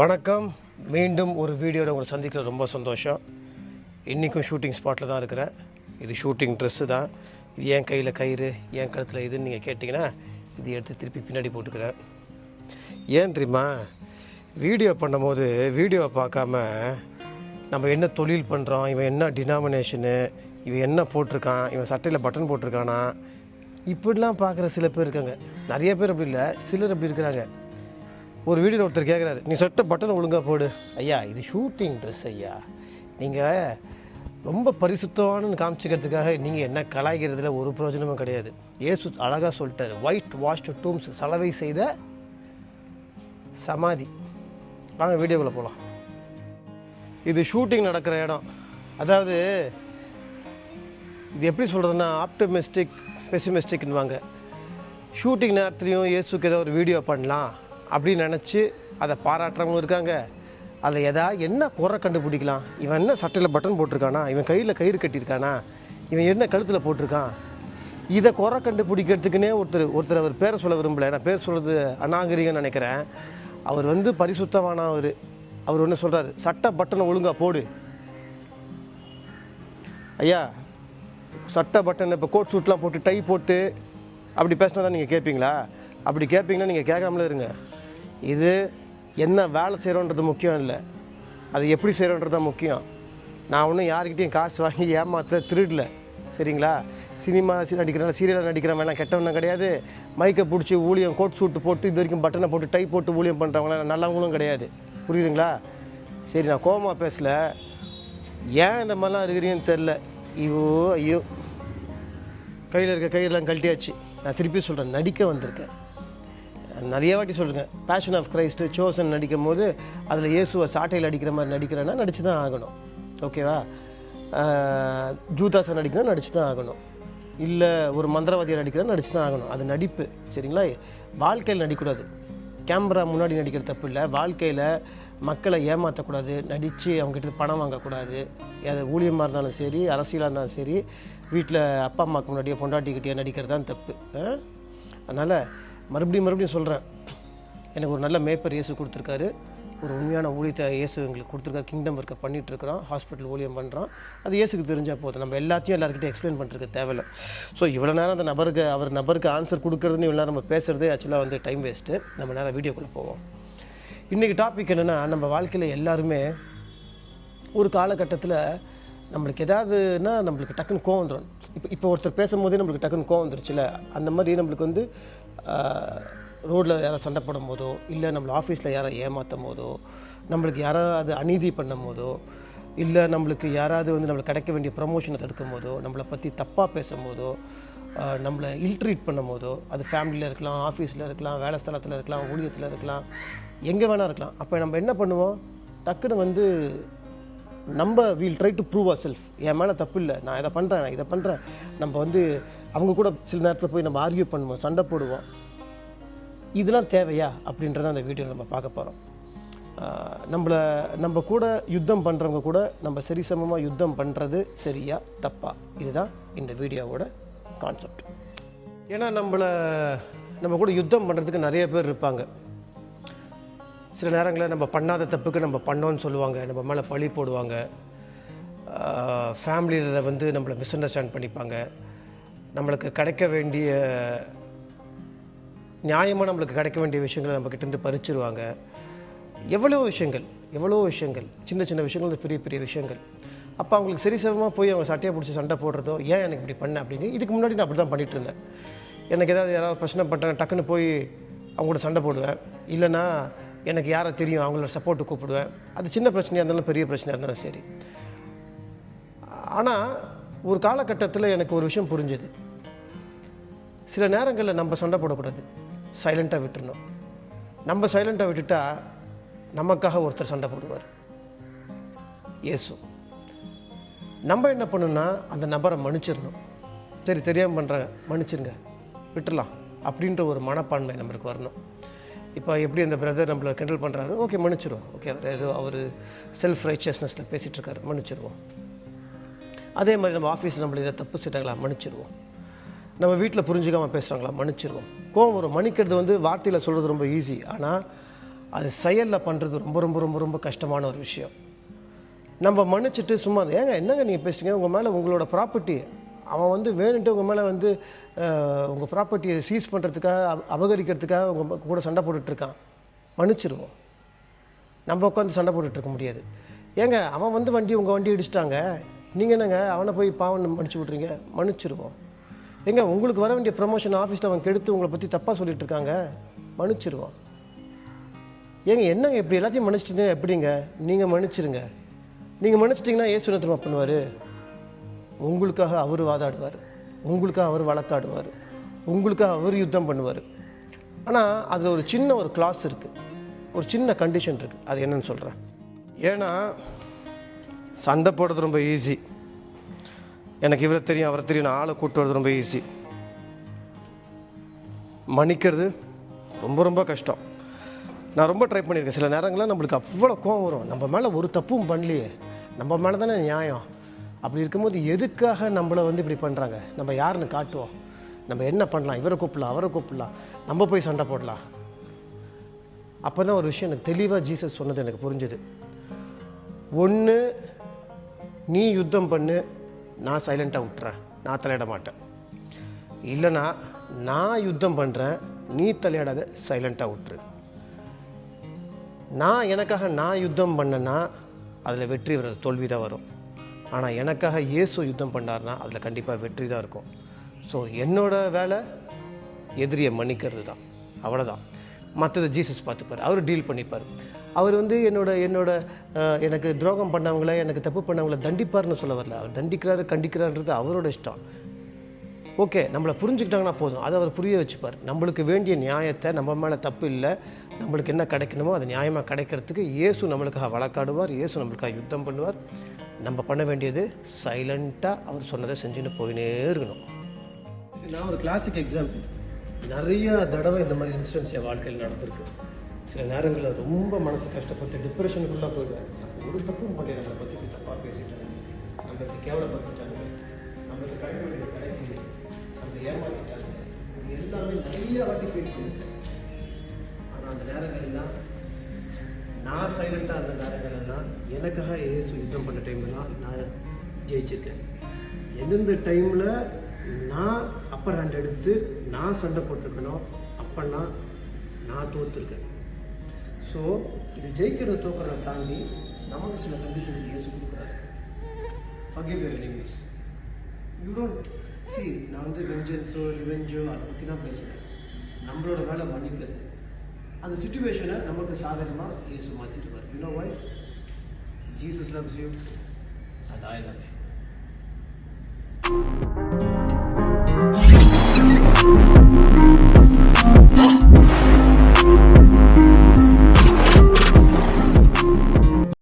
வணக்கம். மீண்டும் ஒரு வீடியோவில் உங்களை சந்திக்கிற ரொம்ப சந்தோஷம். இன்றைக்கும் ஷூட்டிங் ஸ்பாட்டில் தான் இருக்கிறேன். இது ஷூட்டிங் ட்ரெஸ்ஸு தான். இது என் கையில் கயிறு என் கழுத்தில் இதுன்னு நீங்கள் கேட்டிங்கன்னா இது எடுத்து திருப்பி பின்னாடி போட்டுக்கிறேன். ஏன் தெரியுமா? வீடியோ பண்ணும்போது வீடியோவை பார்க்காம நம்ம என்ன தொழில் பண்ணுறோம் இவன் என்ன டினாமினேஷனு இவன் என்ன போட்டிருக்கான் இவன் சட்டையில் பட்டன் போட்டிருக்கானா? இப்படிலாம் பார்க்குற சில பேர் இருக்காங்க. நிறைய பேர் அப்படி இல்லை சிலர் அப்படி இருக்கிறாங்க. ஒரு வீடியோவில் ஒருத்தர் கேட்குறாரு நீ சட்டை பட்டன் ஒழுங்காக போடு. ஐயா இது ஷூட்டிங் ட்ரெஸ் ஐயா. நீங்கள் ரொம்ப பரிசுத்தமானு காமிச்சிக்கிறதுக்காக நீங்கள் என்ன கலாய்க்கிறதுல ஒரு பிரயோஜனமும் கிடையாது. ஏசு அழகாக சொல்லிட்டாரு ஒயிட் வாஷ்டு டூம்ஸ் சலவை செய்த சமாதி. வாங்க வீடியோக்குள்ளே போகலாம் இது ஷூட்டிங் நடக்கிற இடம். அதாவது இது எப்படி சொல்கிறதுன்னா ஆப்டமிஸ்டிக் பெசிமிஸ்டிக்னுவாங்க ஷூட்டிங் நேரத்துலையும் இயேசுக்கு ஏதோ ஒரு வீடியோ பண்ணலாம். அப்படின்னு நினச்சி அதை பாராட்டுறவங்களும் இருக்காங்க. அதில் எதா என்ன குறை கண்டுபிடிக்கலாம்? இவன் என்ன சட்டையில் பட்டன் போட்டிருக்கானா? இவன் கையில் கயிறு கட்டியிருக்கானா? இவன் என்ன கழுத்தில் போட்டிருக்கான்? இதை குறை கண்டுபிடிக்கிறதுக்குன்னே ஒருத்தர் ஒருத்தர் அவர் பேரை சொல்ல விரும்பல. நான் பேர் சொல்கிறது அநாகரிகம்னு நினைக்கிறேன். அவர் வந்து பரிசுத்தமான அவர். அவர் ஒன்று சொல்கிறாரு சட்டை பட்டனை ஒழுங்காக போடு. ஐயா சட்டை பட்டன் இப்போ கோட் சூட்லாம் போட்டு டை போட்டு அப்படி பேசினா தான் நீங்கள் கேட்பீங்களா அப்படி கேட்பீங்கன்னா நீங்கள் கேட்காமலே இருங்க. இது என்ன வேலை செய்கிறோன்றது முக்கியம் இல்லை. அது எப்படி செய்கிறோன்றது தான் முக்கியம். நான் ஒன்றும் யாருக்கிட்டையும் காசு வாங்கி ஏமாத்துல திருடல. சரிங்களா? சினிமா நடிக்கிறேன் சீரியலில் நடிக்கிறவன் கெட்டவனும் கிடையாது. மைக்கை பிடிச்சி ஊழியம் கோட் சூட்டு போட்டு இது வரைக்கும் பட்டனை போட்டு டை போட்டு ஊழியம் பண்ணுறவங்களாம் நல்லவங்களும் கிடையாது. புரியுதுங்களா? சரி நான் கோபமாக பேசல. ஏன் இந்த மாதிரிலாம் இருக்கிறீங்கன்னு தெரில ஐயோ ஐயோ. கையில் இருக்க கையெல்லாம் கழட்டியாச்சு. நான் திருப்பி சொல்கிறேன் நடிக்க வந்திருக்கேன் நிறைய வாட்டி சொல்லுங்கள் பேஷன் ஆஃப் கிரைஸ்ட்டு சோசன் நடிக்கும் போது அதில் இயேசுவை சாட்டையில் அடிக்கிற மாதிரி நடிக்கிறேன்னா நடிச்சு தான் ஆகணும். ஓகேவா ஜூதாசன் நடிக்கிறேன் நடிச்சு தான் ஆகணும். இல்லை ஒரு மந்திரவாதியை நடிக்கிறேன் நடித்து தான் ஆகணும். அது நடிப்பு சரிங்களா? வாழ்க்கையில் நடிக்கக்கூடாது. கேமரா முன்னாடி நடிக்கிற தப்பு இல்லை. வாழ்க்கையில் மக்களை ஏமாற்றக்கூடாது நடித்து அவங்ககிட்ட பணம் வாங்கக்கூடாது. அது ஊழியமாக இருந்தாலும் சரி அரசியலாக இருந்தாலும் சரி வீட்டில் அப்பா அம்மாவுக்கு முன்னாடியே பொண்டாட்டிக்கிட்டே நடிக்கிறது தான் தப்பு அதனால் மறுபடியும் மறுபடியும் சொல்கிறேன் எனக்கு ஒரு நல்ல மேப்பர் இயேசு கொடுத்துருக்காரு. ஒரு உண்மையான ஊழியத்தை இயேசு எங்களுக்கு கொடுத்துருக்காரு. கிங்டம் ஒர்க்கை பண்ணிகிட்ருக்கிறோம் ஹாஸ்பிட்டல் ஊழியம் பண்ணுறோம் அது இயேசுக்கு தெரிஞ்சால் போதும். நம்ம எல்லாத்தையும் எல்லாருக்கிட்டே எக்ஸ்பிளைன் பண்ணுறதுக்கு தேவையில்லை. ஸோ இவ்வளோ நேரம் அந்த நபருக்கு அவர் நபருக்கு ஆன்சர் கொடுக்குறதுன்னு இவ்வளோ நேரம் நம்ம பேசுகிறதே ஆக்சுவலாக வந்து டைம் வேஸ்ட்டு நம்ம நேரம் வீடியோக்குள்ளே போவோம். இன்றைக்கி டாபிக் என்னென்னா நம்ம வாழ்க்கையில் எல்லாருமே ஒரு காலகட்டத்தில் நம்மளுக்கு எதாவதுன்னா நம்மளுக்கு டக்குன்னு கோவம் வந்துடும் இப்போ இப்போ ஒருத்தர் பேசும்போதே நம்மளுக்கு டக்குன்னு கோவம் வந்துருச்சுல அந்த மாதிரி நம்மளுக்கு வந்து ரோட்டில் யாராவது சண்டை போடும் போதோ இல்லை நம்மளை ஆஃபீஸில் யாரை ஏமாற்றும் போதோ நம்மளுக்கு யாராவது அநீதி பண்ணும் போதோ இல்லை நம்மளுக்கு யாராவது வந்து நம்மளுக்கு கிடைக்க வேண்டிய ப்ரமோஷனை தடுக்கும் போதோ நம்மளை பற்றி தப்பாக பேசும் போதோ நம்மளை இல்ட்ரீட் பண்ணும் போதோ அது ஃபேமிலியில் இருக்கலாம் ஆஃபீஸில் இருக்கலாம் வேலை ஸ்தலத்தில் இருக்கலாம் ஊழியத்தில் இருக்கலாம் எங்கே வேணால் இருக்கலாம். அப்போ நம்ம என்ன பண்ணுவோம்? டக்குன்னு வந்து நம்ம we'll try to prove ourself என் மேலே தப்பு இல்லை. நான் இதை பண்ணுறேன் நான் இதை பண்ணுறேன் நம்ம வந்து அவங்க கூட சில நேரத்தில் போய் நம்ம ஆர்கியூ பண்ணுவோம் சண்டை போடுவோம். இதெல்லாம் தேவையா? அப்படின்றத அந்த வீடியோ நம்ம பார்க்க போகிறோம் நம்மளை நம்ம கூட யுத்தம் பண்ணுறவங்க கூட நம்ம சரிசமமாக யுத்தம் பண்ணுறது சரியா தப்பா? இதுதான் இந்த வீடியோவோட கான்செப்ட் ஏன்னா நம்மளை நம்ம கூட யுத்தம் பண்ணுறதுக்கு நிறைய பேர் இருப்பாங்க. சில நேரங்களில் நம்ம பண்ணாத தப்புக்கு நம்ம பண்ணோன்னு சொல்லுவாங்க. நம்ம மேலே பழி போடுவாங்க. ஃபேமிலியில் வந்து நம்மளை மிஸ் அண்டர்ஸ்டாண்ட் பண்ணிப்பாங்க. நம்மளுக்கு கிடைக்க வேண்டிய நியாயமாக நம்மளுக்கு கிடைக்க வேண்டிய விஷயங்களை நம்மக்கிட்டேருந்து பறிச்சிருவாங்க. எவ்வளோ விஷயங்கள் எவ்வளோ விஷயங்கள் சின்ன சின்ன விஷயங்கள் பெரிய பெரிய விஷயங்கள். அப்போ அவங்களுக்கு சரிசமமாக போய் அவங்க சட்டையை பிடிச்சி சண்டை போடுறதோ ஏன் எனக்கு இப்படி பண்ண? அப்படின்னு இதுக்கு முன்னாடி நான் அப்படி தான் பண்ணிகிட்டு இருந்தேன். எனக்கு ஏதாவது யாராவது பிரச்சனை பண்ணுறேன் டக்குன்னு போய் அவங்க கூட சண்டை போடுவேன். இல்லைன்னா எனக்கு யாரை தெரியும் அவங்கள சப்போர்ட்டு கூப்பிடுவேன். அது சின்ன பிரச்சனையாக இருந்தாலும் பெரிய பிரச்சனையாக இருந்தாலும் சரி. ஆனால் ஒரு காலகட்டத்தில் எனக்கு ஒரு விஷயம் புரிஞ்சுது. சில நேரங்களில் நம்ம சண்டை போடக்கூடாது. சைலண்ட்டாக விட்டுறணும். நம்ம சைலண்ட்டாக விட்டுட்டா நமக்காக ஒருத்தர் சண்டை போடுவார். இயேசு. நம்ம என்ன பண்ணணும்னா அந்த நபரை மன்னிச்சிடணும். சரி தெரியாமல் பண்ணுறாங்க மன்னிச்சிருங்க விட்டுறலாம். அப்படின்ற ஒரு மனப்பான்மை நம்மளுக்கு வரணும். இப்போ எப்படி அந்த பிரதர் நம்மளை கிண்டல் பண்ணுறாரு ஓகே மன்னிச்சிருவோம். ஓகே அவர் ஏதோ அவர் செல்ஃப் ரைச்சியஸ்னஸில் பேசிகிட்டு இருக்காரு மன்னிச்சிருவோம். அதே மாதிரி நம்ம ஆஃபீஸில் நம்மளை இதை தப்பு செய்கிறாங்களா மன்னிச்சிருவோம். நம்ம வீட்டில் புரிஞ்சுக்காமல் பேசுகிறாங்களா மன்னிச்சிருவோம். கோவம் வரும். மன்னிக்கிறது வந்து வார்த்தையில் சொல்கிறது ரொம்ப ஈஸி ஆனால் அது செயலில் பண்ணுறது ரொம்ப ரொம்ப ரொம்ப ரொம்ப கஷ்டமான ஒரு விஷயம். நம்ம மன்னிச்சிட்டு சும்மா ஏங்க என்னங்க நீங்கள் பேசுகிறீங்க உங்கள் மேலே உங்களோட ப்ராப்பர்ட்டி அவன் வந்து வேணுன்ட்டு உங்கள் மேலே வந்து உங்கள் ப்ராப்பர்ட்டியை சீஸ் பண்ணுறதுக்காக அப- அபகரிக்கிறதுக்காக உங்கள் கூட சண்டை போட்டுட்ருக்கான். மன்னிச்சிருவோம். நம்ம உட்காந்து சண்டை போட்டுட்ருக்க முடியாது. ஏங்க அவன் வந்து வண்டி உங்கள் வண்டி இடிச்சிட்டாங்க. நீங்கள் என்னங்க அவனை போய் பாவம் மன்னிச்சு விட்றீங்க? மன்னிச்சிருவோம். ஏங்க உங்களுக்கு வர வேண்டிய ப்ரமோஷன் ஆஃபீஸில் அவன் கெடுத்து உங்களை பற்றி தப்பாக சொல்லிட்டு இருக்காங்க மன்னிச்சிருவோம். ஏங்க என்னங்க இப்படி எல்லாத்தையும் மன்னிச்சிட்டீங்க? எப்படிங்க? நீங்கள் மன்னிச்சிருங்க. நீங்கள் மன்னிச்சிட்டிங்கன்னா ஏசு என்ன திரும்ப பண்ணுவார்? உங்களுக்காக அவர் வாதாடுவார். உங்களுக்காக அவர் வழக்காடுவார். உங்களுக்காக அவர் யுத்தம் பண்ணுவார். ஆனால் அதில் ஒரு சின்ன ஒரு கிளாஸ் இருக்குது ஒரு சின்ன கண்டிஷன் இருக்குது அது என்னன்னு சொல்கிறேன் ஏன்னா சண்டை போடுறது ரொம்ப ஈஸி எனக்கு இவரை தெரியும் அவரை தெரியும். நான் ஆளை கூட்டு வரது ரொம்ப ஈஸி மன்னிக்கிறது ரொம்ப ரொம்ப கஷ்டம். நான் ரொம்ப ட்ரை பண்ணியிருக்கேன். சில நேரங்களில் நம்மளுக்கு அவ்வளோ கோவம் வரும். நம்ம மேலே ஒரு தப்பும் பண்ணலையே. நம்ம மேலே தானே நியாயம். அப்படி இருக்கும்போது எதுக்காக நம்மளை வந்து இப்படி பண்ணுறாங்க நம்ம யாருன்னு காட்டுவோம். நம்ம என்ன பண்ணலாம்? இவரை கூப்பிடலாம் அவரை கூப்பிடலாம். நம்ம போய் சண்டை போடலாம். அப்போ தான் ஒரு விஷயம் எனக்கு தெளிவாக ஜீசஸ் சொன்னது எனக்கு புரிஞ்சுது. ஒன்று நீ யுத்தம் பண்ணு நான் சைலண்ட்டாக விட்டுறேன் நான் தலையிட மாட்டேன். இல்லைனா நான் யுத்தம் பண்ணுறேன் நீ தலையிடாத சைலண்ட்டாக விட்டுரு நான் எனக்காக நான் யுத்தம் பண்ணேன்னா அதில் வெற்றி வர தோல்வி தான் வரும். ஆனால் எனக்காக இயேசு யுத்தம் பண்ணார்னா அதில் கண்டிப்பாக வெற்றி தான் இருக்கும். ஸோ என்னோட வேலை எதிரியை மன்னிக்கிறது தான். அவ்வளோதான் மற்றது ஜீசஸ் பார்த்துப்பார். அவர் டீல் பண்ணிப்பார். அவர் வந்து என்னோட என்னோட எனக்கு துரோகம் பண்ணவங்கள எனக்கு தப்பு பண்ணவங்கள தண்டிப்பார்னு சொல்ல வரல. அவர் தண்டிக்கிறாரு கண்டிக்கிறாருன்றது அவரோட இஷ்டம். ஓகே நம்மளை புரிஞ்சுக்கிட்டாங்கன்னா போதும். அதை அவர் புரிய வச்சுப்பார். நம்மளுக்கு வேண்டிய நியாயத்தை நம்ம மேலே தப்பு இல்லை. நம்மளுக்கு என்ன கிடைக்கணுமோ அது நியாயமாக கிடைக்கிறதுக்கு இயேசு நம்மளுக்காக வழக்காடுவார். இயேசு நம்மளுக்காக யுத்தம் பண்ணுவார். நம்ம பண்ண வேண்டியது சைலண்ட்டாக அவர் சொன்னதை செஞ்சுன்னு போயினே இருக்கணும். நான் ஒரு கிளாசிக் எக்ஸாம்பிள் நிறைய தடவை இந்த மாதிரி இன்சிடென்ட்ஸ் என் வாழ்க்கையில் நடந்திருக்கு. சில நேரங்களில் ரொம்ப மனசு கஷ்டப்பட்டு டிப்ரெஷனுக்குள்ளே போயிடுவேன். ஒரு தப்பும் பண்ணி நம்மளை பற்றி இப்படி தப்பாக பேசிட்டாங்க. நம்மளை இப்படி கேவலப்படுத்திட்டாங்க. நம்மளுக்கு கிடைக்க வேண்டியது கிடைக்கல நம்மளை ஏமாற்றிட்டாங்க எல்லாமே நிறைய வாட்டி ஃபீல் பண்ணியிருக்கேன். ஆனால் அந்த நேரங்கள்லாம் நான் சைலண்ட்டாக இருந்த நேரங்கள் எனக்காக இயேசு யுத்தம் பண்ண டைம்லாம் நான் ஜெயிச்சிருக்கேன். எந்தெந்த டைமில் நான் அப்பர் ஹேண்ட் எடுத்து நான் சண்டை போட்டிருக்கணும் அப்பன்னா நான் தோற்றுருக்கேன் ஸோ இது ஜெயிக்கிறத தோக்கிறத தாண்டி நமக்கு சில கண்டிஷன்ஸ் இயேசு கொடுக்குறாரு. Forgive your enemies you don't see நான் வந்து வெஞ்சன்ஸோ ரிவெஞ்சோ அதை பற்றிலாம் பேசுகிறேன் நம்மளோட வேலை மன்னிக்கிறது. அந்த சுச்சுவேஷனை நமக்கு சாதகமாக இயேசு மாற்றிடுவார் you know why Jesus loves you and I love you